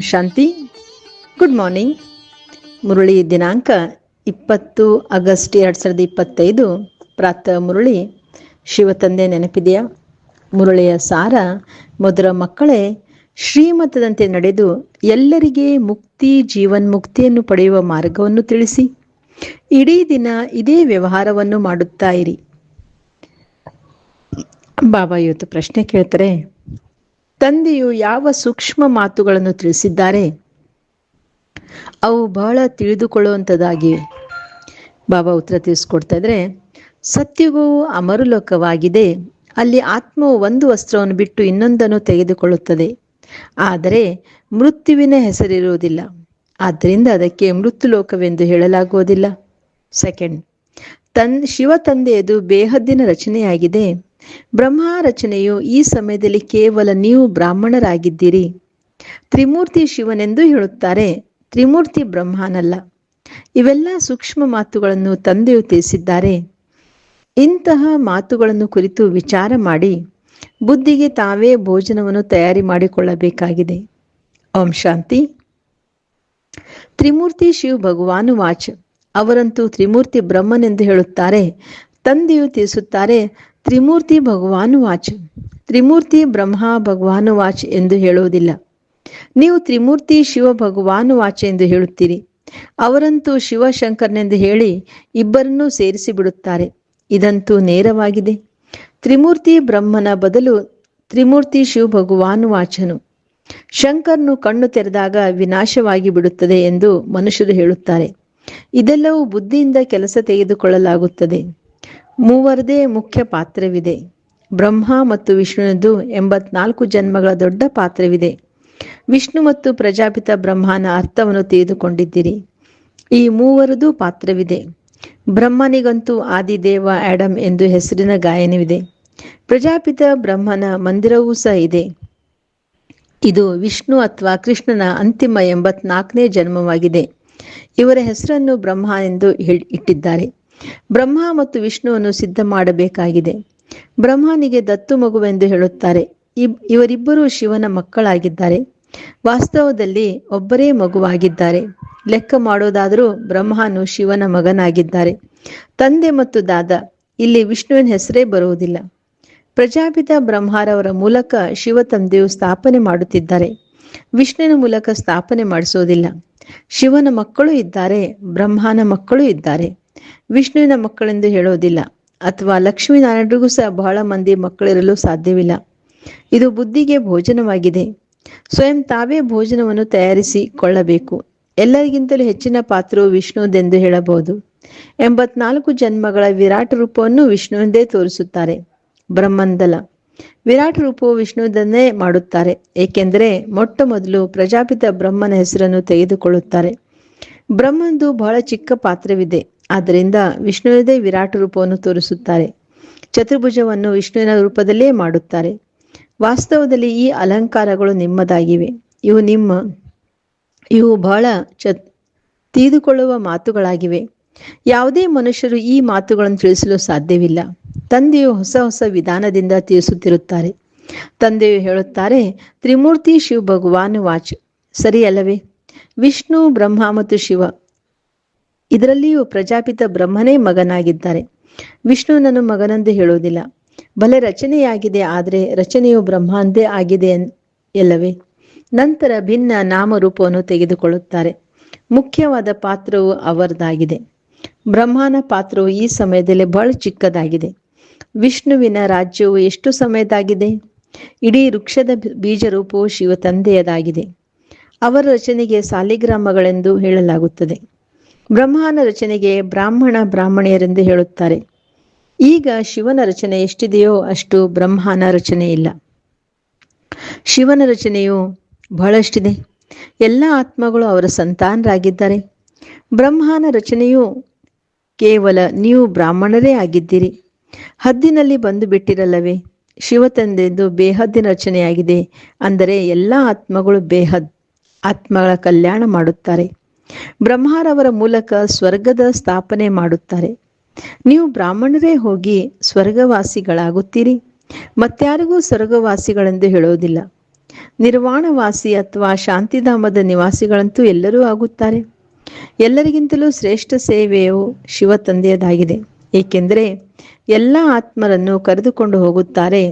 ಶಾಂತಿ. Good morning Murali ದಿನಾಂಕ ಇಪ್ಪತ್ತು August ಎರಡು ಸಾವಿರದ ಇಪ್ಪತ್ತೈದು. ಪ್ರಾತಃ ಮುರಳಿ ಶಿವತಂದೆ ನೆನಪಿದೆಯಾ? ಮುರುಳಿಯ ಸಾರ ಮೊದಲ ಮಕ್ಕಳೇ, ಶ್ರೀಮತದಂತೆ ನಡೆದು ಎಲ್ಲರಿಗೆ ಮುಕ್ತಿ ಜೀವನ್ ಮುಕ್ತಿಯನ್ನು ಪಡೆಯುವ ಮಾರ್ಗವನ್ನು ತಿಳಿಸಿ. ಇಡೀ ದಿನ ಇದೇ ವ್ಯವಹಾರವನ್ನು ಮಾಡುತ್ತಾ ಇರಿ. ಬಾಬಾ, ಇವತ್ತು ಪ್ರಶ್ನೆ ಕೇಳ್ತಾರೆ ತಂದೆಯು ಯಾವ ಸೂಕ್ಷ್ಮ ಮಾತುಗಳನ್ನು ತಿಳಿಸಿದ್ದಾರೆ? ಅವು ಬಹಳ ತಿಳಿದುಕೊಳ್ಳುವಂಥದ್ದಾಗಿವೆ ಬಾಬಾ ಉತ್ತರ ತಿಳಿಸ್ಕೊಡ್ತಾ ಇದ್ರೆ, ಸತ್ಯವು ಅಮರುಲೋಕವಾಗಿದೆ, ಅಲ್ಲಿ ಆತ್ಮವು ಒಂದು ವಸ್ತ್ರವನ್ನು ಬಿಟ್ಟು ಇನ್ನೊಂದನ್ನು ತೆಗೆದುಕೊಳ್ಳುತ್ತದೆ, ಆದರೆ ಮೃತ್ಯುವಿನ ಹೆಸರಿರುವುದಿಲ್ಲ, ಆದ್ದರಿಂದ ಅದಕ್ಕೆ ಮೃತ್ಯುಲೋಕವೆಂದು ಹೇಳಲಾಗುವುದಿಲ್ಲ. ಸೆಕೆಂಡ್, ತನ್ ಶಿವ ತಂದೆಯದು ಬೇಹದ್ದಿನ ರಚನೆಯಾಗಿದೆ ಬ್ರಹ್ಮ ರಚನೆಯು ಈ ಸಮಯದಲ್ಲಿ ಕೇವಲ ನೀವು ಬ್ರಾಹ್ಮಣರಾಗಿದ್ದೀರಿ. ತ್ರಿಮೂರ್ತಿ ಶಿವನೆಂದು ಹೇಳುತ್ತಾರೆ. ತ್ರಿಮೂರ್ತಿ ಬ್ರಹ್ಮನಲ್ಲ. ಇವೆಲ್ಲ ಸೂಕ್ಷ್ಮ ಮಾತುಗಳನ್ನು ತಂದೆಯು ತಿಳಿಸಿದ್ದಾರೆ. ಇಂತಹ ಮಾತುಗಳನ್ನು ಕುರಿತು ವಿಚಾರ ಮಾಡಿ, ಬುದ್ಧಿಗೆ ತಾವೇ ಭೋಜನವನ್ನು ತಯಾರಿ ಮಾಡಿಕೊಳ್ಳಬೇಕಾಗಿದೆ. ಓಂ ಶಾಂತಿ. ತ್ರಿಮೂರ್ತಿ ಶಿವ ಭಗವಾನು ವಾಚ್. ಅವರಂತೂ ತ್ರಿಮೂರ್ತಿ ಬ್ರಹ್ಮನೆಂದು ಹೇಳುತ್ತಾರೆ. ತಂದೆಯು ತಿಳಿಸುತ್ತಾರೆ ತ್ರಿಮೂರ್ತಿ ಭಗವಾನ್ ವಾಚ್. ತ್ರಿಮೂರ್ತಿ ಬ್ರಹ್ಮ ಭಗವಾನ್ ವಾಚ್ ಎಂದು ಹೇಳುವುದಿಲ್ಲ. ನೀವು ತ್ರಿಮೂರ್ತಿ ಶಿವ ಭಗವಾನ್ ವಾಚ್ ಎಂದು ಹೇಳುತ್ತೀರಿ. ಅವರಂತೂ ಶಿವಶಂಕರ್ನೆಂದು ಹೇಳಿ ಇಬ್ಬರನ್ನೂ ಸೇರಿಸಿ ಬಿಡುತ್ತಾರೆ. ಇದಂತೂ ನೇರವಾಗಿದೆ. ತ್ರಿಮೂರ್ತಿ ಬ್ರಹ್ಮನ ಬದಲು ತ್ರಿಮೂರ್ತಿ ಶಿವ ಭಗವಾನ್ ವಾಚನು. ಶಂಕರ್ನು ಕಣ್ಣು ತೆರೆದಾಗ ವಿನಾಶವಾಗಿ ಬಿಡುತ್ತದೆ ಎಂದು ಮನುಷ್ಯರು ಹೇಳುತ್ತಾರೆ. ಇದೆಲ್ಲವೂ ಬುದ್ಧಿಯಿಂದ ಕೆಲಸ ತೆಗೆದುಕೊಳ್ಳಲಾಗುತ್ತದೆ. ಮೂವರದೇ ಮುಖ್ಯ ಪಾತ್ರವಿದೆ. ಬ್ರಹ್ಮ ಮತ್ತು ವಿಷ್ಣುನದು ಎಂಬತ್ನಾಲ್ಕು ಜನ್ಮಗಳ ದೊಡ್ಡ ಪಾತ್ರವಿದೆ. ವಿಷ್ಣು ಮತ್ತು ಪ್ರಜಾಪಿತ ಬ್ರಹ್ಮನ ಅರ್ಥವನ್ನು ತಿಳಿದುಕೊಂಡಿದ್ದೀರಿ. ಈ ಮೂವರದು ಪಾತ್ರವಿದೆ. ಬ್ರಹ್ಮನಿಗಂತೂ ಆದಿದೇವ ಆಡಮ್ ಎಂದು ಹೆಸರಿನ ಗಾಯನವಿದೆ. ಪ್ರಜಾಪಿತ ಬ್ರಹ್ಮನ ಮಂದಿರವೂ ಸಹ ಇದೆ. ಇದು ವಿಷ್ಣು ಅಥವಾ ಕೃಷ್ಣನ ಅಂತಿಮ ಎಂಬತ್ನಾಲ್ಕನೇ ಜನ್ಮವಾಗಿದೆ. ಇವರ ಹೆಸರನ್ನು ಬ್ರಹ್ಮ ಎಂದು ಇಟ್ಟಿದ್ದಾರೆ. ಬ್ರಹ್ಮ ಮತ್ತು ವಿಷ್ಣುವನ್ನು ಸಿದ್ಧ ಮಾಡಬೇಕಾಗಿದೆ. ಬ್ರಹ್ಮನಿಗೆ ದತ್ತು ಮಗುವೆಂದು ಹೇಳುತ್ತಾರೆ. ಇವರಿಬ್ಬರು ಶಿವನ ಮಕ್ಕಳಾಗಿದ್ದಾರೆ. ವಾಸ್ತವದಲ್ಲಿ ಒಬ್ಬರೇ ಮಗುವಾಗಿದ್ದಾರೆ. ಲೆಕ್ಕ ಮಾಡೋದಾದರೂ ಬ್ರಹ್ಮನು ಶಿವನ ಮಗನಾಗಿದ್ದಾರೆ. ತಂದೆ ಮತ್ತು ದಾದ, ಇಲ್ಲಿ ವಿಷ್ಣುವಿನ ಹೆಸರೇ ಬರುವುದಿಲ್ಲ. ಪ್ರಜಾಪಿತ ಬ್ರಹ್ಮರವರ ಮೂಲಕ ಶಿವ ತಂದೆಯು ಸ್ಥಾಪನೆ ಮಾಡುತ್ತಿದ್ದಾರೆ. ವಿಷ್ಣುವಿನ ಮೂಲಕ ಸ್ಥಾಪನೆ ಮಾಡಿಸೋದಿಲ್ಲ ಶಿವನ ಮಕ್ಕಳು ಇದ್ದಾರೆ, ಬ್ರಹ್ಮನ ಮಕ್ಕಳು ಇದ್ದಾರೆ. ವಿಷ್ಣುವಿನ ಮಕ್ಕಳೆಂದು ಹೇಳೋದಿಲ್ಲ ಅಥವಾ ಲಕ್ಷ್ಮೀನಾರಾಯಣರಿಗೂ ಸಹ ಬಹಳ ಮಂದಿ ಮಕ್ಕಳಿರಲು ಸಾಧ್ಯವಿಲ್ಲ. ಇದು ಬುದ್ಧಿಗೆ ಭೋಜನವಾಗಿದೆ. ಸ್ವಯಂ ತಾವೇ ಭೋಜನವನ್ನು ತಯಾರಿಸಿಕೊಳ್ಳಬೇಕು ಎಲ್ಲರಿಗಿಂತಲೂ ಹೆಚ್ಚಿನ ಪಾತ್ರವು ವಿಷ್ಣುದೆಂದು ಹೇಳಬಹುದು. ಎಂಬತ್ನಾಲ್ಕು ಜನ್ಮಗಳ ವಿರಾಟ್ ರೂಪವನ್ನು ವಿಷ್ಣುವಿಂದೇ ತೋರಿಸುತ್ತಾರೆ. ಬ್ರಹ್ಮಂದಲ. ವಿರಾಟ್ ರೂಪವು ವಿಷ್ಣುವುದನ್ನೇ ಮಾಡುತ್ತಾರೆ. ಏಕೆಂದರೆ ಮೊಟ್ಟ ಮೊದಲು ಪ್ರಜಾಪಿತ ಬ್ರಹ್ಮನ ಹೆಸರನ್ನು ತೆಗೆದುಕೊಳ್ಳುತ್ತಾರೆ. ಬ್ರಹ್ಮಂದು ಬಹಳ ಚಿಕ್ಕ ಪಾತ್ರವಿದೆ. ಆದ್ದರಿಂದ ವಿಷ್ಣುವಿನದೇ ವಿರಾಟ ರೂಪವನ್ನು ತೋರಿಸುತ್ತಾರೆ. ಚತುರ್ಭುಜವನ್ನು ವಿಷ್ಣುವಿನ ರೂಪದಲ್ಲೇ ಮಾಡುತ್ತಾರೆ. ವಾಸ್ತವದಲ್ಲಿ ಈ ಅಲಂಕಾರಗಳು ನಿಮ್ಮದಾಗಿವೆ. ಇವು ನಿಮ್ಮ, ಇವು ಬಹಳ ಚ ತೀದುಕೊಳ್ಳುವ ಮಾತುಗಳಾಗಿವೆ. ಯಾವುದೇ ಮನುಷ್ಯರು ಈ ಮಾತುಗಳನ್ನು ತಿಳಿಸಲು ಸಾಧ್ಯವಿಲ್ಲ. ತಂದೆಯು ಹೊಸ ಹೊಸ ವಿಧಾನದಿಂದ ತಿಳಿಸುತ್ತಿರುತ್ತಾರೆ. ತಂದೆಯು ಹೇಳುತ್ತಾರೆ, ತ್ರಿಮೂರ್ತಿ ಶಿವ ಭಗವಾನ್ ವಾಚ್. ಸರಿಯಲ್ಲವೇ? ವಿಷ್ಣು, ಬ್ರಹ್ಮ ಮತ್ತು ಶಿವ ಇದರಲ್ಲಿಯೂ ಪ್ರಜಾಪಿತ ಬ್ರಹ್ಮನೇ ಮಗನಾಗಿದ್ದಾರೆ. ವಿಷ್ಣುನನ್ನು ಮಗನೆಂದು ಹೇಳುವುದಿಲ್ಲ. ಬಲೆ ರಚನೆಯಾಗಿದೆ, ಆದರೆ ರಚನೆಯು ಬ್ರಹ್ಮಾಂದೇ ಆಗಿದೆ ಎಲ್ಲವೇ? ನಂತರ ಭಿನ್ನ ನಾಮರೂಪವನ್ನು ತೆಗೆದುಕೊಳ್ಳುತ್ತಾರೆ. ಮುಖ್ಯವಾದ ಪಾತ್ರವು ಅವರದಾಗಿದೆ. ಬ್ರಹ್ಮನ ಪಾತ್ರವು ಈ ಸಮಯದಲ್ಲಿ ಬಹಳ ಚಿಕ್ಕದಾಗಿದೆ. ವಿಷ್ಣುವಿನ ರಾಜ್ಯವು ಎಷ್ಟು ಸಮಯದಾಗಿದೆ? ಇಡೀ ವೃಕ್ಷದ ಬೀಜ ರೂಪವು ಶಿವ ತಂದೆಯದಾಗಿದೆ ಅವರ ರಚನೆಗೆ ಸಾಲಿಗ್ರಾಮಗಳೆಂದು ಹೇಳಲಾಗುತ್ತದೆ. ಬ್ರಹ್ಮನ ರಚನೆಗೆ ಬ್ರಾಹ್ಮಣ ಬ್ರಾಹ್ಮಣಿಯರೆಂದು ಹೇಳುತ್ತಾರೆ. ಈಗ ಶಿವನ ರಚನೆ ಎಷ್ಟಿದೆಯೋ ಅಷ್ಟು ಬ್ರಹ್ಮನ ರಚನೆ ಇಲ್ಲ. ಶಿವನ ರಚನೆಯು ಬಹಳಷ್ಟಿದೆ. ಎಲ್ಲ ಆತ್ಮಗಳು ಅವರ ಸಂತಾನರಾಗಿದ್ದಾರೆ. ಬ್ರಹ್ಮನ ರಚನೆಯು ಕೇವಲ ನೀವು ಬ್ರಾಹ್ಮಣರೇ ಆಗಿದ್ದೀರಿ. ಹದ್ದಿನಲ್ಲಿ ಬಂದು ಬಿಟ್ಟಿರಲ್ಲವೇ? ಶಿವ ತಂದೆದು ಬೇಹದ್ದಿನ ರಚನೆಯಾಗಿದೆ. ಅಂದರೆ ಎಲ್ಲ ಆತ್ಮಗಳು ಬೇಹದ್, ಆತ್ಮಗಳ ಕಲ್ಯಾಣ ಮಾಡುತ್ತಾರೆ. ಬ್ರಹ್ಮರವರ ಮೂಲಕ ಸ್ವರ್ಗದ ಸ್ಥಾಪನೆ ಮಾಡುತ್ತಾರೆ. ನೀವು ಬ್ರಾಹ್ಮಣರೇ ಹೋಗಿ ಸ್ವರ್ಗವಾಸಿಗಳಾಗುತ್ತೀರಿ. ಮತ್ಯಾರಿಗೂ ಸ್ವರ್ಗವಾಸಿಗಳೆಂದು ಹೇಳೋದಿಲ್ಲ ನಿರ್ವಾಣವಾಸಿ ಅಥವಾ ಶಾಂತಿಧಾಮದ ನಿವಾಸಿಗಳಂತೂ ಎಲ್ಲರೂ ಆಗುತ್ತಾರೆ. ಎಲ್ಲರಿಗಿಂತಲೂ ಶ್ರೇಷ್ಠ ಸೇವೆಯು ಶಿವ ತಂದೆಯದಾಗಿದೆ ಏಕೆಂದರೆ ಎಲ್ಲ ಆತ್ಮರನ್ನು ಕರೆದುಕೊಂಡು ಹೋಗುತ್ತಾರೆ.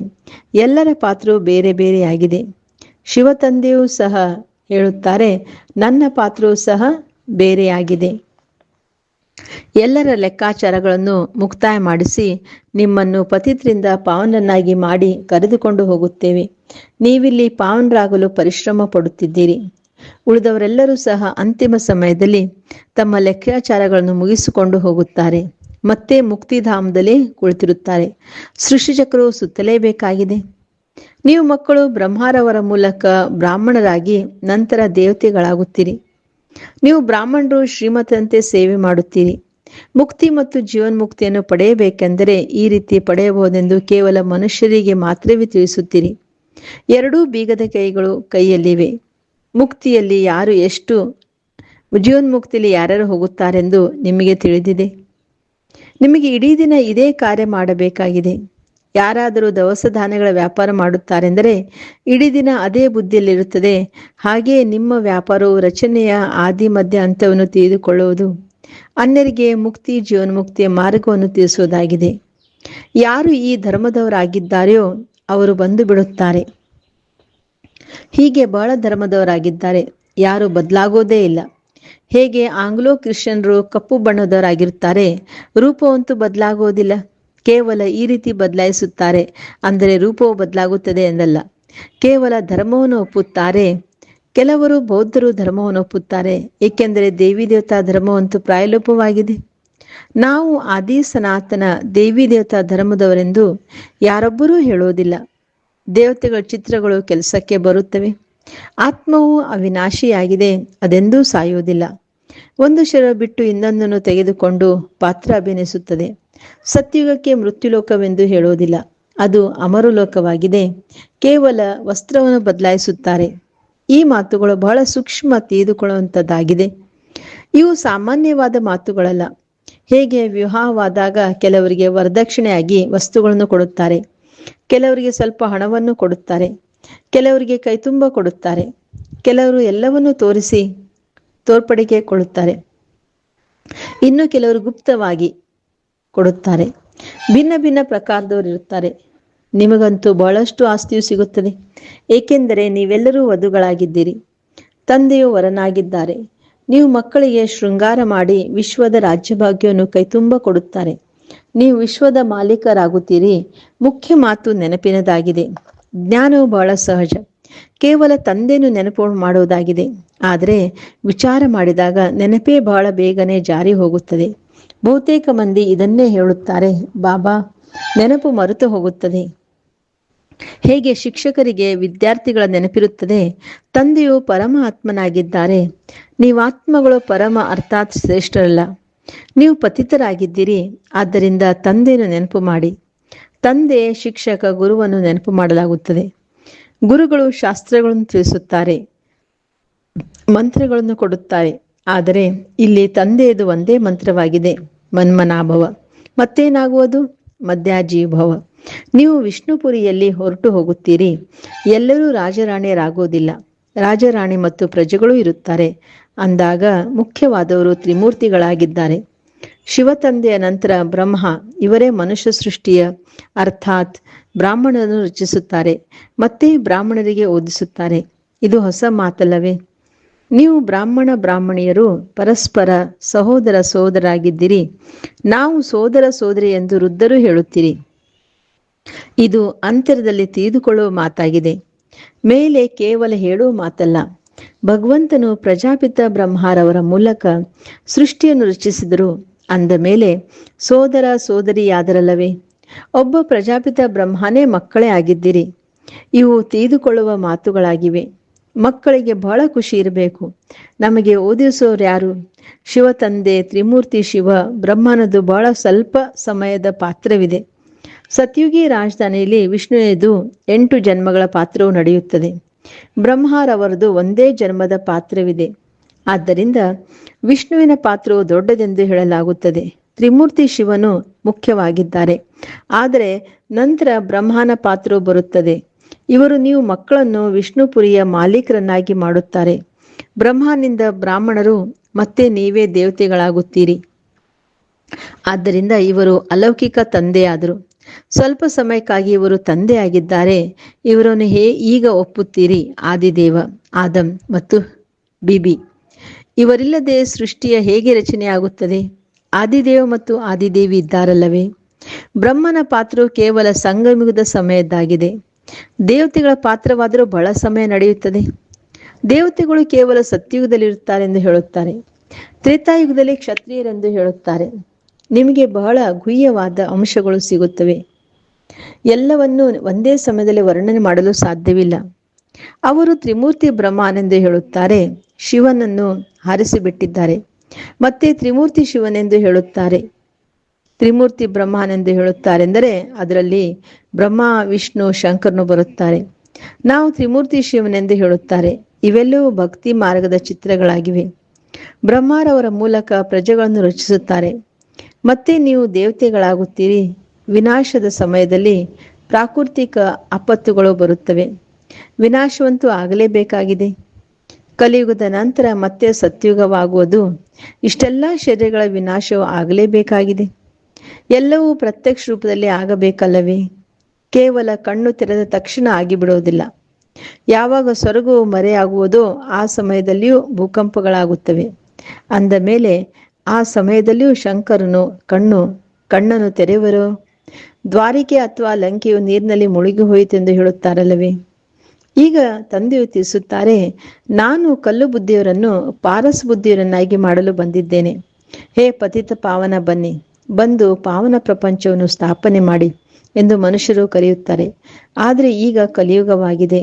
ಎಲ್ಲರ ಪಾತ್ರವು ಬೇರೆ ಬೇರೆಯಾಗಿದೆ. ಶಿವ ತಂದೆಯೂ ಸಹ ಹೇಳುತ್ತಾರೆ, ನನ್ನ ಪಾತ್ರವೂ ಸಹ ಬೇರೆಯಾಗಿದೆ. ಎಲ್ಲರ ಲೆಕ್ಕಾಚಾರಗಳನ್ನು ಮುಕ್ತಾಯ ಮಾಡಿಸಿ, ನಿಮ್ಮನ್ನು ಪತಿತ್ರಿಂದ ಪಾವನನ್ನಾಗಿ ಮಾಡಿ ಕರೆದುಕೊಂಡು ಹೋಗುತ್ತೇವೆ. ನೀವಿಲ್ಲಿ ಪಾವನರಾಗಲು ಪರಿಶ್ರಮ ಪಡುತ್ತಿದ್ದೀರಿ. ಉಳಿದವರೆಲ್ಲರೂ ಸಹ ಅಂತಿಮ ಸಮಯದಲ್ಲಿ ತಮ್ಮ ಲೆಕ್ಕಾಚಾರಗಳನ್ನು ಮುಗಿಸಿಕೊಂಡು ಹೋಗುತ್ತಾರೆ. ಮತ್ತೆ ಮುಕ್ತಿಧಾಮದಲ್ಲಿ ಕುಳಿತಿರುತ್ತಾರೆ. ಸೃಷ್ಟಿಚಕ್ರವು ಸುತ್ತಲೇಬೇಕಾಗಿದೆ. ನೀವು ಮಕ್ಕಳು ಬ್ರಹ್ಮಾರವರ ಮೂಲಕ ಬ್ರಾಹ್ಮಣರಾಗಿ ನಂತರ ದೇವತೆಗಳಾಗುತ್ತೀರಿ. ನೀವು ಬ್ರಾಹ್ಮಣರು ಶ್ರೀಮತಂತೆ ಸೇವೆ ಮಾಡುತ್ತೀರಿ. ಮುಕ್ತಿ ಮತ್ತು ಜೀವನ್ಮುಕ್ತಿಯನ್ನು ಪಡೆಯಬೇಕೆಂದರೆ ಈ ರೀತಿ ಪಡೆಯಬಹುದೆಂದು ಕೇವಲ ಮನುಷ್ಯರಿಗೆ ಮಾತ್ರವೇ ತಿಳಿಸುತ್ತೀರಿ. ಎರಡೂ ಬೀಗದ ಕೈಗಳು ಕೈಯಲ್ಲಿವೆ. ಮುಕ್ತಿಯಲ್ಲಿ ಯಾರು ಎಷ್ಟು, ಜೀವನ್ಮುಕ್ತಿಯಲ್ಲಿ ಯಾರ್ಯಾರು ಹೋಗುತ್ತಾರೆಂದು ನಿಮಗೆ ತಿಳಿದಿದೆ. ನಿಮಗೆ ಇಡೀ ದಿನ ಇದೇ ಕಾರ್ಯ ಮಾಡಬೇಕಾಗಿದೆ. ಯಾರಾದರೂ ದವಸ ಧಾನ್ಯಗಳ ವ್ಯಾಪಾರ ಮಾಡುತ್ತಾರೆಂದರೆ ಇಡೀ ದಿನ ಅದೇ ಬುದ್ಧಿಯಲ್ಲಿರುತ್ತದೆ. ಹಾಗೆಯೇ ನಿಮ್ಮ ವ್ಯಾಪಾರವು ರಚನೆಯ ಆದಿ ಮಧ್ಯ ಅಂತ್ಯವನ್ನು ತಿಳಿದುಕೊಳ್ಳುವುದು, ಅನ್ಯರಿಗೆ ಮುಕ್ತಿ, ಜೀವನ್ಮುಕ್ತಿಯ ಮಾರ್ಗವನ್ನು ತಿಳಿಸುವುದಾಗಿದೆ. ಯಾರು ಈ ಧರ್ಮದವರಾಗಿದ್ದಾರೆಯೋ ಅವರು ಬಂದು ಬಿಡುತ್ತಾರೆ. ಹೀಗೆ ಬಹಳ ಧರ್ಮದವರಾಗಿದ್ದಾರೆ, ಯಾರು ಬದಲಾಗೋದೇ ಇಲ್ಲ. ಹೇಗೆ ಆಂಗ್ಲೋ ಕ್ರಿಶ್ಚಿಯನ್ರು ಕಪ್ಪು ಬಣ್ಣದವರಾಗಿರುತ್ತಾರೆ, ರೂಪವಂತೂ ಬದಲಾಗುವುದಿಲ್ಲ ಕೇವಲ ಈ ರೀತಿ ಬದಲಾಯಿಸುತ್ತಾರೆ ಅಂದರೆ ರೂಪವು ಬದಲಾಗುತ್ತದೆ ಎಂದಲ್ಲ. ಕೇವಲ ಧರ್ಮವನ್ನು ಒಪ್ಪುತ್ತಾರೆ. ಕೆಲವರು ಬೌದ್ಧರು ಧರ್ಮವನ್ನು ಒಪ್ಪುತ್ತಾರೆ. ಏಕೆಂದರೆ ದೇವಿ ದೇವತಾ ಧರ್ಮವಂತೂ ಪ್ರಾಯಲೋಪವಾಗಿದೆ. ನಾವು ಆದಿ ಸನಾತನ ದೇವಿ ದೇವತಾ ಧರ್ಮದವರೆಂದು ಯಾರೊಬ್ಬರೂ ಹೇಳುವುದಿಲ್ಲ. ದೇವತೆಗಳ ಚಿತ್ರಗಳು ಕೆಲಸಕ್ಕೆ ಬರುತ್ತವೆ. ಆತ್ಮವು ಅವಿನಾಶಿಯಾಗಿದೆ, ಅದೆಂದೂ ಸಾಯುವುದಿಲ್ಲ. ಒಂದು ಶರ ಬಿಟ್ಟು ಇನ್ನೊಂದನ್ನು ತೆಗೆದುಕೊಂಡು ಪಾತ್ರ ಅಭಿನಯಿಸುತ್ತದೆ. ಸತ್ಯುಗಕ್ಕೆ ಮೃತ್ಯುಲೋಕವೆಂದು ಹೇಳುವುದಿಲ್ಲ. ಅದು ಅಮರುಲೋಕವಾಗಿದೆ. ಕೇವಲ ವಸ್ತ್ರವನ್ನು ಬದಲಾಯಿಸುತ್ತಾರೆ. ಈ ಮಾತುಗಳು ಬಹಳ ಸೂಕ್ಷ್ಮ ತಿಳಿದುಕೊಳ್ಳುವಂಥದ್ದಾಗಿದೆ ಇವು ಸಾಮಾನ್ಯವಾದ ಮಾತುಗಳಲ್ಲ. ಹೇಗೆ ವಿವಾಹವಾದಾಗ ಕೆಲವರಿಗೆ ವರದಕ್ಷಿಣೆಯಾಗಿ ವಸ್ತುಗಳನ್ನು ಕೊಡುತ್ತಾರೆ. ಕೆಲವರಿಗೆ ಸ್ವಲ್ಪ ಹಣವನ್ನು ಕೊಡುತ್ತಾರೆ. ಕೆಲವರಿಗೆ ಕೈತುಂಬ ಕೊಡುತ್ತಾರೆ. ಕೆಲವರು ಎಲ್ಲವನ್ನೂ ತೋರಿಸಿ ತೋರ್ಪಡಿಕೆ ಕೊಡುತ್ತಾರೆ. ಇನ್ನು ಕೆಲವರು ಗುಪ್ತವಾಗಿ ಕೊಡುತ್ತಾರೆ. ಭಿನ್ನ ಭಿನ್ನ ಪ್ರಕಾರದವರು ಇರುತ್ತಾರೆ. ನಿಮಗಂತೂ ಬಹಳಷ್ಟು ಆಸ್ತಿಯು ಸಿಗುತ್ತದೆ. ಏಕೆಂದರೆ ನೀವೆಲ್ಲರೂ ವಧುಗಳಾಗಿದ್ದೀರಿ. ತಂದೆಯು ವರನಾಗಿದ್ದಾರೆ. ನೀವು ಮಕ್ಕಳಿಗೆ ಶೃಂಗಾರ ಮಾಡಿ ವಿಶ್ವದ ರಾಜ್ಯಭಾಗ್ಯವನ್ನು ಕೈತುಂಬ ಕೊಡುತ್ತಾರೆ. ನೀವು ವಿಶ್ವದ ಮಾಲೀಕರಾಗುತ್ತೀರಿ. ಮುಖ್ಯ ಮಾತು ನೆನಪಿನದಾಗಿದೆ. ಜ್ಞಾನವು ಬಹಳ ಸಹಜ. ಕೇವಲ ತಂದೆಯನ್ನು ನೆನಪು ಮಾಡುವುದಾಗಿದೆ. ಆದರೆ ವಿಚಾರ ಮಾಡಿದಾಗ ನೆನಪೇ ಬಹಳ ಬೇಗನೆ ಜಾರಿ ಹೋಗುತ್ತದೆ. ಬಹುತೇಕ ಮಂದಿ ಇದನ್ನೇ ಹೇಳುತ್ತಾರೆ, ಬಾಬಾ, ನೆನಪು ಮರೆತು ಹೋಗುತ್ತದೆ. ಹೇಗೆ ಶಿಕ್ಷಕರಿಗೆ ವಿದ್ಯಾರ್ಥಿಗಳ ನೆನಪಿರುತ್ತದೆ? ತಂದೆಯು ಪರಮ ಆತ್ಮನಾಗಿದ್ದಾರೆ ನೀವಾತ್ಮಗಳು ಪರಮ ಅರ್ಥಾತ್ ಶ್ರೇಷ್ಠರಲ್ಲ. ನೀವು ಪತಿತರಾಗಿದ್ದೀರಿ. ಆದ್ದರಿಂದ ತಂದೆಯನ್ನು ನೆನಪು ಮಾಡಿ. ತಂದೆ, ಶಿಕ್ಷಕ ಗುರುವನ್ನು ನೆನಪು ಮಾಡಲಾಗುತ್ತದೆ. ಗುರುಗಳು ಶಾಸ್ತ್ರಗಳನ್ನು ತಿಳಿಸುತ್ತಾರೆ, ಮಂತ್ರಗಳನ್ನು ಕೊಡುತ್ತಾರೆ. ಆದರೆ ಇಲ್ಲಿ ತಂದೆಯದು ಒಂದೇ ಮಂತ್ರವಾಗಿದೆ, ಮನ್ಮನಾಭವ. ಮತ್ತೇನಾಗುವುದು? ಮಧ್ಯಾಜೀಭವ ನೀವು ವಿಷ್ಣುಪುರಿಯಲ್ಲಿ ಹೊರಟು ಹೋಗುತ್ತೀರಿ. ಎಲ್ಲರೂ ರಾಜರಾಣಿಯರಾಗುವುದಿಲ್ಲ. ರಾಜರಾಣಿ ಮತ್ತು ಪ್ರಜೆಗಳು ಇರುತ್ತಾರೆ. ಅಂದಾಗ ಮುಖ್ಯವಾದವರು ತ್ರಿಮೂರ್ತಿಗಳಾಗಿದ್ದಾರೆ. ಶಿವತಂದೆಯ ನಂತರ ಬ್ರಹ್ಮ, ಇವರೇ ಮನುಷ್ಯ ಸೃಷ್ಟಿಯ, ಅರ್ಥಾತ್ ಬ್ರಾಹ್ಮಣರನ್ನು ರಚಿಸುತ್ತಾರೆ, ಮತ್ತೆ ಬ್ರಾಹ್ಮಣರಿಗೆ ಓದಿಸುತ್ತಾರೆ. ಇದು ಹೊಸ ಮಾತಲ್ಲವೇ? ನೀವು ಬ್ರಾಹ್ಮಣ ಬ್ರಾಹ್ಮಣಿಯರು, ಪರಸ್ಪರ ಸಹೋದರ ಸೋದರಾಗಿದ್ದೀರಿ ನಾವು ಸೋದರ ಸೋದರಿ ಎಂದು ವೃದ್ಧರು ಹೇಳುತ್ತೀರಿ. ಇದು ಅಂತರದಲ್ಲಿ ತಿಳಿದುಕೊಳ್ಳುವ ಮಾತಾಗಿದೆ. ಮೇಲೆ ಕೇವಲ ಹೇಳುವ ಮಾತಲ್ಲ. ಭಗವಂತನು ಪ್ರಜಾಪಿತ ಬ್ರಹ್ಮಾರವರ ಮೂಲಕ ಸೃಷ್ಟಿಯನ್ನು ರಚಿಸಿದರು ಅಂದ ಮೇಲೆ, ಸೋದರ, ಸೋದರಿಯಾದರಲ್ಲವೇ, ಒಬ್ಬ ಪ್ರಜಾಪಿತ ಬ್ರಹ್ಮನೇ ಮಕ್ಕಳೇ ಆಗಿದ್ದೀರಿ. ಇವು ತೀದುಕೊಳ್ಳುವ ಮಾತುಗಳಾಗಿವೆ. ಮಕ್ಕಳಿಗೆ ಬಹಳ ಖುಷಿ ಇರಬೇಕು. ನಮಗೆ ಓದಿಸೋರು ಯಾರು? ಶಿವ ತಂದೆ ತ್ರಿಮೂರ್ತಿ ಶಿವ ಬ್ರಹ್ಮನದು ಬಹಳ ಸ್ವಲ್ಪ ಸಮಯದ ಪಾತ್ರವಿದೆ. ಸತ್ಯುಗಿ ರಾಜಧಾನಿಯಲ್ಲಿ ವಿಷ್ಣುವಿನದು ಎಂಟು ಜನ್ಮಗಳ ಪಾತ್ರವು ನಡೆಯುತ್ತದೆ. ಬ್ರಹ್ಮರವರದು ಒಂದೇ ಜನ್ಮದ ಪಾತ್ರವಿದೆ. ಆದ್ದರಿಂದ ವಿಷ್ಣುವಿನ ಪಾತ್ರವು ದೊಡ್ಡದೆಂದು ಹೇಳಲಾಗುತ್ತದೆ. ತ್ರಿಮೂರ್ತಿ ಶಿವನು ಮುಖ್ಯವಾಗಿದ್ದಾರೆ. ಆದರೆ ನಂತರ ಬ್ರಹ್ಮನ ಪಾತ್ರವು ಬರುತ್ತದೆ. ಇವರು ನೀವು ಮಕ್ಕಳನ್ನು ವಿಷ್ಣುಪುರಿಯ ಮಾಲೀಕರನ್ನಾಗಿ ಮಾಡುತ್ತಾರೆ. ಬ್ರಹ್ಮನಿಂದ ಬ್ರಾಹ್ಮಣರು ಮತ್ತೆ ನೀವೇ ದೇವತೆಗಳಾಗುತ್ತೀರಿ. ಆದ್ದರಿಂದ ಇವರು ಅಲೌಕಿಕ ತಂದೆಯಾದರು. ಸ್ವಲ್ಪ ಸಮಯಕ್ಕಾಗಿ ಇವರು ತಂದೆಯಾಗಿದ್ದಾರೆ. ಇವರನ್ನು ಹೇ ಈಗ ಒಪ್ಪುತ್ತೀರಿ, ಆದಿದೇವ ಆದಂ ಮತ್ತು ಬಿಬಿ. ಇವರಿಲ್ಲದೆ ಸೃಷ್ಟಿಯ ಹೇಗೆ ರಚನೆಯಾಗುತ್ತದೆ? ಆದಿದೇವ ಮತ್ತು ಆದಿದೇವಿ ಇದ್ದಾರಲ್ಲವೇ? ಬ್ರಹ್ಮನ ಪಾತ್ರವು ಕೇವಲ ಸಂಗಮಿಗದ ಸಮಯದ್ದಾಗಿದೆ. ದೇವತೆಗಳ ಪಾತ್ರವಾದರೂ ಬಹಳ ಸಮಯ ನಡೆಯುತ್ತದೆ. ದೇವತೆಗಳು ಕೇವಲ ಸತ್ಯಯುಗದಲ್ಲಿರುತ್ತಾರೆ ಎಂದು ಹೇಳುತ್ತಾರೆ. ತ್ರೇತಾಯುಗದಲ್ಲಿ ಕ್ಷತ್ರಿಯರೆಂದು ಹೇಳುತ್ತಾರೆ. ನಿಮಗೆ ಬಹಳ ಗುಹ್ಯವಾದ ಅಂಶಗಳು ಸಿಗುತ್ತವೆ. ಎಲ್ಲವನ್ನೂ ಒಂದೇ ಸಮಯದಲ್ಲಿ ವರ್ಣನೆ ಮಾಡಲು ಸಾಧ್ಯವಿಲ್ಲ. ಅವರು ತ್ರಿಮೂರ್ತಿ ಬ್ರಹ್ಮನೆಂದು ಹೇಳುತ್ತಾರೆ. ಶಿವನನ್ನು ಹಾರಿಸಿಬಿಟ್ಟಿದ್ದಾರೆ. ಮತ್ತೆ ತ್ರಿಮೂರ್ತಿ ಶಿವನೆಂದು ಹೇಳುತ್ತಾರೆ. ತ್ರಿಮೂರ್ತಿ ಬ್ರಹ್ಮನೆಂದು ಹೇಳುತ್ತಾರೆಂದರೆ ಅದರಲ್ಲಿ ಬ್ರಹ್ಮ, ವಿಷ್ಣು, ಶಂಕರನು ಬರುತ್ತಾರೆ. ನಾವು ತ್ರಿಮೂರ್ತಿ ಶಿವನೆಂದು ಹೇಳುತ್ತಾರೆ. ಇವೆಲ್ಲವೂ ಭಕ್ತಿ ಮಾರ್ಗದ ಚಿತ್ರಗಳಾಗಿವೆ. ಬ್ರಹ್ಮರವರ ಮೂಲಕ ಪ್ರಜೆಗಳನ್ನು ರಚಿಸುತ್ತಾರೆ. ಮತ್ತೆ ನೀವು ದೇವತೆಗಳಾಗುತ್ತೀರಿ. ವಿನಾಶದ ಸಮಯದಲ್ಲಿ ಪ್ರಾಕೃತಿಕ ಆಪತ್ತುಗಳು ಬರುತ್ತವೆ. ವಿನಾಶವಂತೂ ಆಗಲೇಬೇಕಾಗಿದೆ. ಕಲಿಯುಗದ ನಂತರ ಮತ್ತೆ ಸತ್ಯುಗವಾಗುವುದು, ಇಷ್ಟೆಲ್ಲ ಶರೀರಗಳ ವಿನಾಶವೂ ಆಗಲೇಬೇಕಾಗಿದೆ. ಎಲ್ಲವೂ ಪ್ರತ್ಯಕ್ಷ ರೂಪದಲ್ಲಿ ಆಗಬೇಕಲ್ಲವೇ? ಕೇವಲ ಕಣ್ಣು ತೆರೆದ ತಕ್ಷಣ ಆಗಿಬಿಡುವುದಿಲ್ಲ ಯಾವಾಗ ಸ್ವರ್ಗವು ಮರೆಯಾಗುವುದೋ ಆ ಸಮಯದಲ್ಲಿಯೂ ಭೂಕಂಪಗಳಾಗುತ್ತವೆ. ಅಂದ ಮೇಲೆ, ಆ ಸಮಯದಲ್ಲಿಯೂ ಶಂಕರನು, ಕಣ್ಣು, ಕಣ್ಣನ್ನು ತೆರೆಯುವರು? ದ್ವಾರಿಕೆ ಅಥವಾ ಲಂಕೆಯು ನೀರಿನಲ್ಲಿ ಮುಳುಗಿ ಹೋಯಿತೆಂದು ಹೇಳುತ್ತಾರಲ್ಲವೇ? ಈಗ ತಂದೆಯು ತಿಳಿಸುತ್ತಾರೆ, ನಾನು ಕಲ್ಲು ಬುದ್ಧಿಯವರನ್ನು ಪಾರಸ್ ಬುದ್ಧಿಯವರನ್ನಾಗಿ ಮಾಡಲು ಬಂದಿದ್ದೇನೆ. ಹೇ ಪತಿತ ಪಾವನ ಬನ್ನಿ, ಬಂದು ಪಾವನ ಪ್ರಪಂಚವನ್ನು ಸ್ಥಾಪನೆ ಮಾಡಿ ಎಂದು ಮನುಷ್ಯರು ಕರೆಯುತ್ತಾರೆ. ಆದರೆ ಈಗ ಕಲಿಯುಗವಾಗಿದೆ.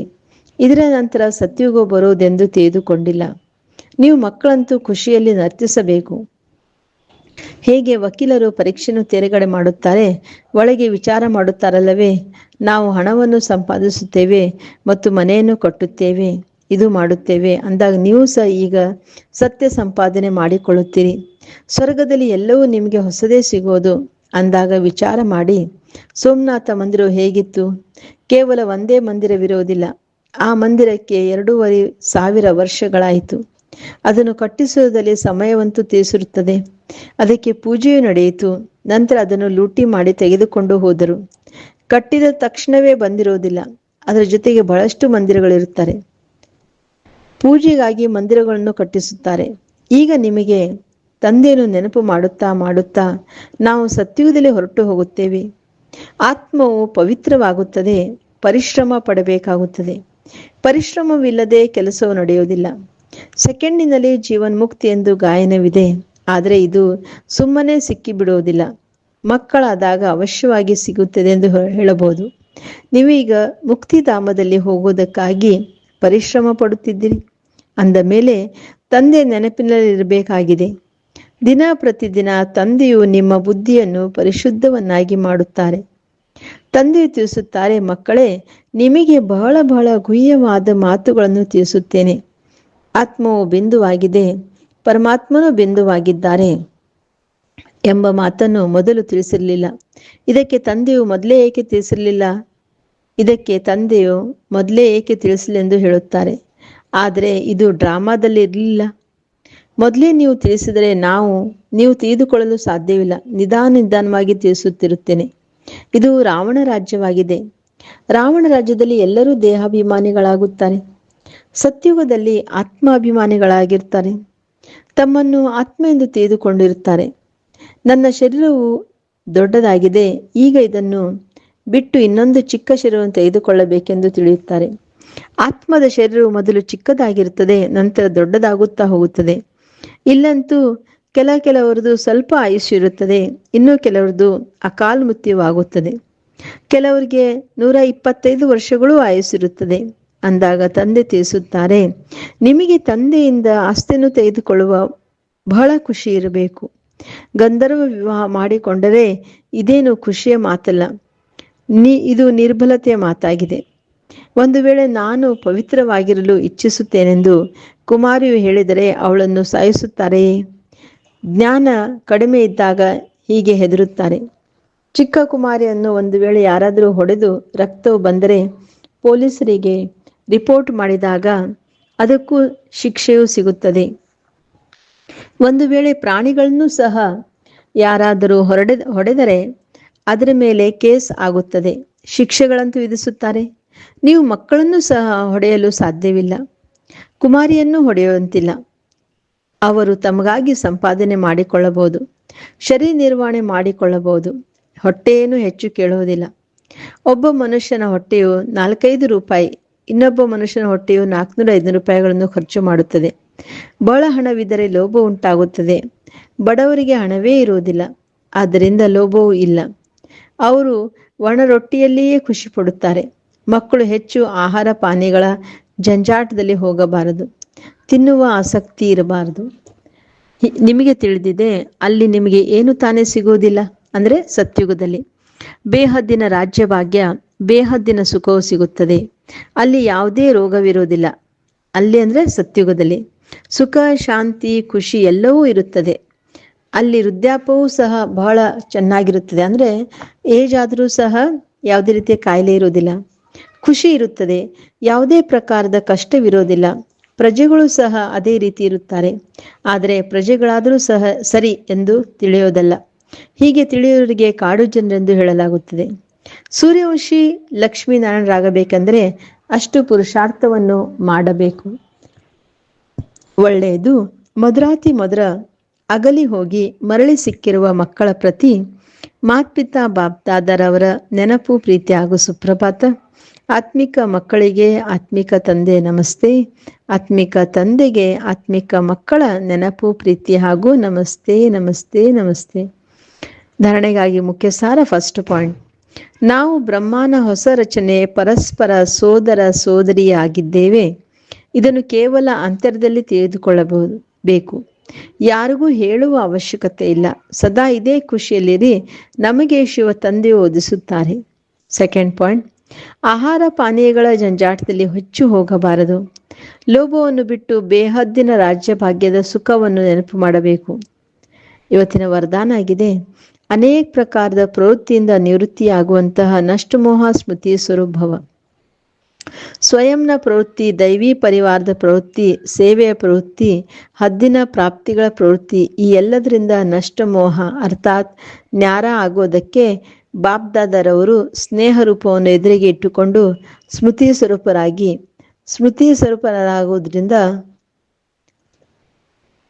ಇದರ ನಂತರ ಸತ್ಯುಗ ಬರುವುದೆಂದು ತಿಳಿದುಕೊಂಡಿಲ್ಲ. ನೀವು ಮಕ್ಕಳಂತೂ ಖುಷಿಯಲ್ಲಿ ನರ್ತಿಸಬೇಕು. ಹೇಗೆ ವಕೀಲರು ಪರೀಕ್ಷೆಯನ್ನು ತೆರೆಗಡೆ ಮಾಡುತ್ತಾರೆ, ಒಳಗೆ ವಿಚಾರ ಮಾಡುತ್ತಾರಲ್ಲವೇ? ನಾವು ಹಣವನ್ನು ಸಂಪಾದಿಸುತ್ತೇವೆ ಮತ್ತು ಮನೆಯನ್ನು ಕಟ್ಟುತ್ತೇವೆ, ಇದು ಮಾಡುತ್ತೇವೆ ಅಂದಾಗ ನೀವು ಸಹ ಈಗ ಸತ್ಯ ಸಂಪಾದನೆ ಮಾಡಿಕೊಳ್ಳುತ್ತೀರಿ. ಸ್ವರ್ಗದಲ್ಲಿ ಎಲ್ಲವೂ ನಿಮಗೆ ಹೊಸದೇ ಸಿಗೋದು ಅಂದಾಗ ವಿಚಾರ ಮಾಡಿ, ಸೋಮನಾಥ ಮಂದಿರವು ಹೇಗಿತ್ತು? ಕೇವಲ ಒಂದೇ ಮಂದಿರವಿರುವುದಿಲ್ಲ, ಆ ಮಂದಿರಕ್ಕೆ ಎರಡೂವರೆ ಸಾವಿರ ವರ್ಷಗಳಾಯಿತು. ಅದನ್ನು ಕಟ್ಟಿಸುವುದರಲ್ಲಿ ಸಮಯವಂತೂ ತಿಳಿಸಿರುತ್ತದೆ. ಅದಕ್ಕೆ ಪೂಜೆಯು ನಡೆಯಿತು. ನಂತರ ಅದನ್ನು ಲೂಟಿ ಮಾಡಿ ತೆಗೆದುಕೊಂಡು ಹೋದರು. ಕಟ್ಟಿದ ತಕ್ಷಣವೇ ಬಂದಿರುವುದಿಲ್ಲ. ಅದರ ಜೊತೆಗೆ ಬಹಳಷ್ಟು ಮಂದಿರಗಳಿರುತ್ತಾರೆ. ಪೂಜೆಗಾಗಿ ಮಂದಿರಗಳನ್ನು ಕಟ್ಟಿಸುತ್ತಾರೆ. ಈಗ ನಿಮಗೆ ತಂದೆಯನ್ನು ನೆನಪು ಮಾಡುತ್ತಾ ಮಾಡುತ್ತಾ ನಾವು ಸತ್ಯುಗದಲ್ಲಿ ಹೊರಟು ಹೋಗುತ್ತೇವೆ. ಆತ್ಮವು ಪವಿತ್ರವಾಗುತ್ತದೆ. ಪರಿಶ್ರಮ ಪಡಬೇಕಾಗುತ್ತದೆ. ಪರಿಶ್ರಮವಿಲ್ಲದೆ ಕೆಲಸವು ನಡೆಯುವುದಿಲ್ಲ. ಸೆಕೆಂಡಿನಲ್ಲಿ ಜೀವನ್ಮುಕ್ತಿ ಎಂದು ಗಾಯನವಿದೆ. ಆದರೆ ಇದು ಸುಮ್ಮನೆ ಸಿಕ್ಕಿಬಿಡುವುದಿಲ್ಲ. ಮಕ್ಕಳಾದಾಗ ಅವಶ್ಯವಾಗಿ ಸಿಗುತ್ತದೆ ಎಂದು ಹೇಳಬಹುದು. ನೀವೀಗ ಮುಕ್ತಿಧಾಮದಲ್ಲಿ ಹೋಗುವುದಕ್ಕಾಗಿ ಪರಿಶ್ರಮ ಪಡುತ್ತಿದ್ದೀರಿ. ಅಂದ ಮೇಲೆ ತಂದೆ ನೆನಪಿನಲ್ಲಿರಬೇಕಾಗಿದೆ. ದಿನ ಪ್ರತಿದಿನ ತಂದೆಯು ನಿಮ್ಮ ಬುದ್ಧಿಯನ್ನು ಪರಿಶುದ್ಧವನ್ನಾಗಿ ಮಾಡುತ್ತಾರೆ. ತಂದೆ ತಿಳಿಸುತ್ತಾರೆ, ಮಕ್ಕಳೇ, ನಿಮಗೆ ಬಹಳ ಬಹಳ ಗುಹ್ಯವಾದ ಮಾತುಗಳನ್ನು ತಿಳಿಸುತ್ತೇನೆ. ಆತ್ಮವು ಬಿಂದುವಾಗಿದೆ, ಪರಮಾತ್ಮನು ಬಿಂದುವಾಗಿದ್ದಾರೆ ಎಂಬ ಮಾತನ್ನು ಮೊದಲು ತಿಳಿಸಿರಲಿಲ್ಲ. ಇದಕ್ಕೆ ತಂದೆಯು ಮೊದಲೇ ಏಕೆ ತಿಳಿಸಿರಲಿಲ್ಲ? ಇದಕ್ಕೆ ತಂದೆಯು ಮೊದಲೇ ಏಕೆ ತಿಳಿಸಲೆಂದು ಹೇಳುತ್ತಾರೆ. ಆದರೆ ಇದು ಡ್ರಾಮಾದಲ್ಲಿ ಇರಲಿಲ್ಲ. ಮೊದಲೇ ನೀವು ತಿಳಿಸಿದರೆ ನಾವು, ನೀವು ತಿಳಿದುಕೊಳ್ಳಲು ಸಾಧ್ಯವಿಲ್ಲ. ನಿಧಾನ ನಿಧಾನವಾಗಿ ತಿಳಿಸುತ್ತಿರುತ್ತೇನೆ. ಇದು ರಾವಣ ರಾಜ್ಯವಾಗಿದೆ. ರಾವಣ ರಾಜ್ಯದಲ್ಲಿ ಎಲ್ಲರೂ ದೇಹಾಭಿಮಾನಿಗಳಾಗುತ್ತಾರೆ. ಸತ್ಯುಗದಲ್ಲಿ ಆತ್ಮಾಭಿಮಾನಿಗಳಾಗಿರ್ತಾರೆ. ತಮ್ಮನ್ನು ಆತ್ಮ ಎಂದು ತಿಳಿದುಕೊಂಡಿರುತ್ತಾರೆ. ನನ್ನ ಶರೀರವು ದೊಡ್ಡದಾಗಿದೆ, ಈಗ ಇದನ್ನು ಬಿಟ್ಟು ಇನ್ನೊಂದು ಚಿಕ್ಕ ಶರೀರವನ್ನು ತೆಗೆದುಕೊಳ್ಳಬೇಕೆಂದು ತಿಳಿಯುತ್ತಾರೆ. ಆತ್ಮದ ಶರೀರವು ಮೊದಲು ಚಿಕ್ಕದಾಗಿರುತ್ತದೆ, ನಂತರ ದೊಡ್ಡದಾಗುತ್ತಾ ಹೋಗುತ್ತದೆ. ಇಲ್ಲಂತೂ ಕೆಲ ಕೆಲವರದು ಸ್ವಲ್ಪ ಆಯುಷ್ಯ ಇರುತ್ತದೆ, ಇನ್ನು ಕೆಲವರದು ಅಕಾಲ್ ಮೃತ್ಯುವಾಗುತ್ತದೆ ಕೆಲವರಿಗೆ ನೂರ ಇಪ್ಪತ್ತೈದು ವರ್ಷಗಳು ಆಯುಸ್ಸಿರುತ್ತದೆ ಅಂದಾಗ ತಂದೆ ತಿಳಿಸುತ್ತಾರೆ, ನಿಮಗೆ ತಂದೆಯಿಂದ ಆಸ್ತಿಯನ್ನು ತೆಗೆದುಕೊಳ್ಳುವ ಬಹಳ ಖುಷಿ ಇರಬೇಕು. ಗಂಧರ್ವ ವಿವಾಹ ಮಾಡಿಕೊಂಡರೆ ಇದೇನು ಖುಷಿಯ ಮಾತಲ್ಲ. ನಿ, ಇದು ನಿರ್ಬಲತೆಯ ಮಾತಾಗಿದೆ. ಒಂದು ವೇಳೆ ನಾನು ಪವಿತ್ರವಾಗಿರಲು ಇಚ್ಛಿಸುತ್ತೇನೆಂದು ಕುಮಾರಿಯು ಹೇಳಿದರೆ ಅವಳನ್ನು ಸಾಯಿಸುತ್ತಾರೆಯೇ ಜ್ಞಾನ ಕಡಿಮೆ ಇದ್ದಾಗ ಹೀಗೆ ಹೆದರುತ್ತಾರೆ. ಚಿಕ್ಕ ಕುಮಾರಿಯನ್ನು ಒಂದು ವೇಳೆ ಯಾರಾದರೂ ಹೊಡೆದು ರಕ್ತವು ಬಂದರೆ ಪೊಲೀಸರಿಗೆ ರಿಪೋರ್ಟ್ ಮಾಡಿದಾಗ ಅದಕ್ಕೂ ಶಿಕ್ಷೆಯೂ ಸಿಗುತ್ತದೆ. ಒಂದು ವೇಳೆ ಪ್ರಾಣಿಗಳನ್ನು ಸಹ ಯಾರಾದರೂ ಹೊರಡೆ, ಹೊಡೆದರೆ ಅದರ ಮೇಲೆ ಕೇಸ್ ಆಗುತ್ತದೆ. ಶಿಕ್ಷೆಗಳಂತೂ ವಿಧಿಸುತ್ತಾರೆ. ನೀವು ಮಕ್ಕಳನ್ನು ಸಹ ಹೊಡೆಯಲು ಸಾಧ್ಯವಿಲ್ಲ. ಕುಮಾರಿಯನ್ನು ಹೊಡೆಯುವಂತಿಲ್ಲ. ಅವರು ತಮಗಾಗಿ ಸಂಪಾದನೆ ಮಾಡಿಕೊಳ್ಳಬಹುದು. ಶರೀರ ನಿರ್ವಹಣೆ ಮಾಡಿಕೊಳ್ಳಬಹುದು. ಹೊಟ್ಟೆಯನ್ನು ಹೆಚ್ಚು ಕೇಳುವುದಿಲ್ಲ. ಒಬ್ಬ ಮನುಷ್ಯನ ಹೊಟ್ಟೆಯು ನಾಲ್ಕೈದು ರೂಪಾಯಿ ಇನ್ನೊಬ್ಬ ಮನುಷ್ಯನ ಹೊಟ್ಟೆಯು ನಾಲ್ಕುನೂರ ಐದುನೂರು ರೂಪಾಯಿಗಳನ್ನು ಖರ್ಚು ಮಾಡುತ್ತದೆ. ಬಹಳ ಹಣವಿದ್ದರೆ ಲೋಭ ಉಂಟಾಗುತ್ತದೆ. ಬಡವರಿಗೆ ಹಣವೇ ಇರುವುದಿಲ್ಲ. ಆದ್ದರಿಂದ ಲೋಭವೂ ಇಲ್ಲ. ಅವರು ಒಣ ರೊಟ್ಟಿಯಲ್ಲಿಯೇ ಖುಷಿ ಪಡುತ್ತಾರೆ. ಮಕ್ಕಳು ಹೆಚ್ಚು ಆಹಾರ ಪಾನೀಯಗಳ ಜಂಜಾಟದಲ್ಲಿ ಹೋಗಬಾರದು. ತಿನ್ನುವ ಆಸಕ್ತಿ ಇರಬಾರದು. ನಿಮಗೆ ತಿಳಿದಿದೆ, ಅಲ್ಲಿ ನಿಮಗೆ ಏನು ತಾನೇ ಸಿಗುವುದಿಲ್ಲ? ಅಂದರೆ ಸತ್ಯುಗದಲ್ಲಿ. ಬೇಹದ್ದಿನ ರಾಜ್ಯ ಭಾಗ್ಯ ಬೇಹದ್ದಿನ ಸುಖವು ಸಿಗುತ್ತದೆ. ಅಲ್ಲಿ ಯಾವುದೇ ರೋಗವಿರುವುದಿಲ್ಲ. ಅಲ್ಲಿ ಅಂದರೆ ಸತ್ಯುಗದಲ್ಲಿ. ಸುಖ, ಶಾಂತಿ, ಖುಷಿ ಎಲ್ಲವೂ ಇರುತ್ತದೆ. ಅಲ್ಲಿ ವೃದ್ಧಾಪವೂ ಸಹ ಬಹಳ ಚೆನ್ನಾಗಿರುತ್ತದೆ. ಅಂದರೆ ಏಜ್ ಆದರೂ ಸಹ ಯಾವುದೇ ರೀತಿಯ ಕಾಯಿಲೆ ಇರುವುದಿಲ್ಲ. ಖುಷಿ ಇರುತ್ತದೆ. ಯಾವುದೇ ಪ್ರಕಾರದ ಕಷ್ಟವಿರೋದಿಲ್ಲ ಪ್ರಜೆಗಳು ಸಹ ಅದೇ ರೀತಿ ಇರುತ್ತಾರೆ. ಆದರೆ ಪ್ರಜೆಗಳಾದರೂ ಸಹ ಸರಿ ಎಂದು ತಿಳಿಯೋದಲ್ಲ. ಹೀಗೆ ತಿಳಿಯೋರಿಗೆ ಕಾಡು ಜನರೆಂದು ಹೇಳಲಾಗುತ್ತದೆ. ಸೂರ್ಯವಂಶಿ ಲಕ್ಷ್ಮೀನಾರಾಯಣರಾಗಬೇಕೆಂದರೆ ಅಷ್ಟು ಪುರುಷಾರ್ಥವನ್ನು ಮಾಡಬೇಕು. ಒಳ್ಳೆಯದು. ಮಧುರಾತಿ ಮಧುರ ಅಗಲಿ ಹೋಗಿ ಮರಳಿ ಸಿಕ್ಕಿರುವ ಮಕ್ಕಳ ಪ್ರತಿ ಮಾತ್ಪಿತಾ ಬಾಪ್ದಾದರವರ ನೆನಪು ಪ್ರೀತಿ ಹಾಗೂ ಸುಪ್ರಭಾತ. ಆತ್ಮಿಕ ಮಕ್ಕಳಿಗೆ ಆತ್ಮಿಕ ತಂದೆ ನಮಸ್ತೆ. ಆತ್ಮಿಕ ತಂದೆಗೆ ಆತ್ಮಿಕ ಮಕ್ಕಳ ನೆನಪು ಪ್ರೀತಿ ಹಾಗೂ ನಮಸ್ತೆ ನಮಸ್ತೆ ನಮಸ್ತೆ. ಧಾರಣೆಗಾಗಿ ಮುಖ್ಯ ಸಾರ ಫಸ್ಟ್ ಪಾಯಿಂಟ್ ನಾವು ಬ್ರಹ್ಮನ ಹೊಸ ರಚನೆ, ಪರಸ್ಪರ ಸೋದರ ಸೋದರಿಯಾಗಿದ್ದೇವೆ. ಇದನ್ನು ಕೇವಲ ಅಂತರದಲ್ಲಿ ತಿಳಿದುಕೊಳ್ಳಬಹುದು ಬೇಕು ಯಾರಿಗೂ ಹೇಳುವ ಅವಶ್ಯಕತೆ ಇಲ್ಲ. ಸದಾ ಇದೇ ಖುಷಿಯಲ್ಲಿರಿ. ನಮಗೆ ಶಿವ ತಂದೆ ಓದಿಸುತ್ತಾರೆ. ಸೆಕೆಂಡ್ ಪಾಯಿಂಟ್ ಆಹಾರ ಪಾನೀಯಗಳ ಜಂಜಾಟದಲ್ಲಿ ಹೆಚ್ಚು ಹೋಗಬಾರದು. ಲೋಭವನ್ನು ಬಿಟ್ಟು ಬೇಹದ್ದಿನ ರಾಜ್ಯ ಭಾಗ್ಯದ ಸುಖವನ್ನು ನೆನಪು ಮಾಡಬೇಕು. ಇವತ್ತಿನ ವರದಾನ ಆಗಿದೆ. ಅನೇಕ ಪ್ರಕಾರದ ಪ್ರವೃತ್ತಿಯಿಂದ ನಿವೃತ್ತಿಯಾಗುವಂತಹ ನಷ್ಟಮೋಹ ಸ್ಮೃತಿ ಸ್ವರೂಪವ. ಸ್ವಯಂನ ಪ್ರವೃತ್ತಿ, ದೈವಿ ಪರಿವಾರದ ಪ್ರವೃತ್ತಿ, ಸೇವೆಯ ಪ್ರವೃತ್ತಿ, ಹದ್ದಿನ ಪ್ರಾಪ್ತಿಗಳ ಪ್ರವೃತ್ತಿ, ಈ ಎಲ್ಲದರಿಂದ ನಷ್ಟಮೋಹ, ಅರ್ಥಾತ್ ನ್ಯಾರ ಆಗೋದಕ್ಕೆ ಬಾಬ್ದಾದರವರು ಸ್ನೇಹ ರೂಪವನ್ನು ಎದುರಿಗೆ ಇಟ್ಟುಕೊಂಡು ಸ್ಮೃತಿ ಸ್ವರೂಪರಾಗಿ, ಸ್ಮೃತಿ ಸ್ವರೂಪರಾಗುವುದರಿಂದ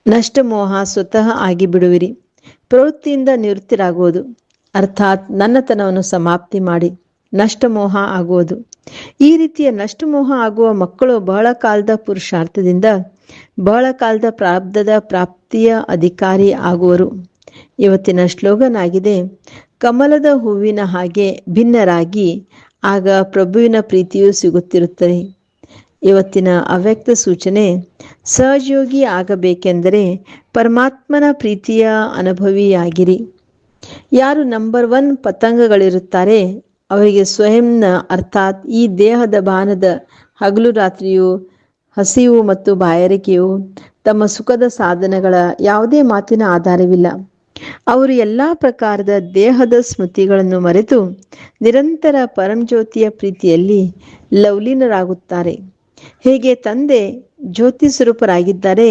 ನಷ್ಟಮೋಹ ಸ್ವತಃ ಆಗಿ ಬಿಡುವಿರಿ ಪ್ರವೃತ್ತಿಯಿಂದ ನಿವೃತ್ತಿರಾಗುವುದು. ಅರ್ಥಾತ್ ನನ್ನತನವನ್ನು ಸಮಾಪ್ತಿ ಮಾಡಿ ನಷ್ಟಮೋಹ ಆಗುವುದು. ಈ ರೀತಿಯ ನಷ್ಟಮೋಹ ಆಗುವ ಮಕ್ಕಳು ಬಹಳ ಕಾಲದ ಪುರುಷಾರ್ಥದಿಂದ ಬಹಳ ಕಾಲದ ಪ್ರಾಬ್ಧದ ಪ್ರಾಪ್ತಿಯ ಅಧಿಕಾರಿ ಆಗುವರು. ಇವತ್ತಿನ ಶ್ಲೋಗನ್ ಆಗಿದೆ ಕಮಲದ ಹೂವಿನ ಹಾಗೆ ಭಿನ್ನರಾಗಿ ಆಗ ಪ್ರಭುವಿನ ಪ್ರೀತಿಯೂ ಸಿಗುತ್ತಿರುತ್ತದೆ. ಇವತ್ತಿನ ಅವ್ಯಕ್ತ ಸೂಚನೆ ಸಹಯೋಗಿ ಆಗಬೇಕೆಂದರೆ ಪರಮಾತ್ಮನ ಪ್ರೀತಿಯ ಅನುಭವಿಯಾಗಿರಿ. ಯಾರು ನಂಬರ್ ಒನ್ ಪತಂಗಗಳಿರುತ್ತಾರೆ, ಅವರಿಗೆ ಸ್ವಯಂನ ಅರ್ಥಾತ್ ಈ ದೇಹದ ಬಾನದ ಹಗಲು ರಾತ್ರಿಯು, ಹಸಿವು ಮತ್ತು ಬಾಯಾರಿಕೆಯು ತಮ್ಮ ಸುಖದ ಸಾಧನಗಳ ಯಾವುದೇ ಮಾತಿನ ಆಧಾರವಿಲ್ಲ. ಅವರು ಎಲ್ಲ ಪ್ರಕಾರದ ದೇಹದ ಸ್ಮೃತಿಗಳನ್ನು ಮರೆತು ನಿರಂತರ ಪರಂಜ್ಯೋತಿಯ ಪ್ರೀತಿಯಲ್ಲಿ ಲವಲೀನರಾಗುತ್ತಾರೆ. ಹೇಗೆ ತಂದೆ ಜ್ಯೋತಿ ಸ್ವರೂಪರಾಗಿದ್ದಾರೆ?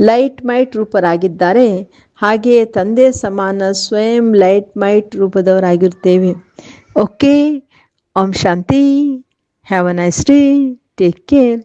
Light mite ರೂಪರಾಗಿದ್ದಾರೆ. ಹಾಗೆಯೇ ತಂದೆ ಸಮಾನ ಸ್ವಯಂ light might ರೂಪದವರಾಗಿರ್ತೇವೆ. Okay Om Shanti have a nice day take care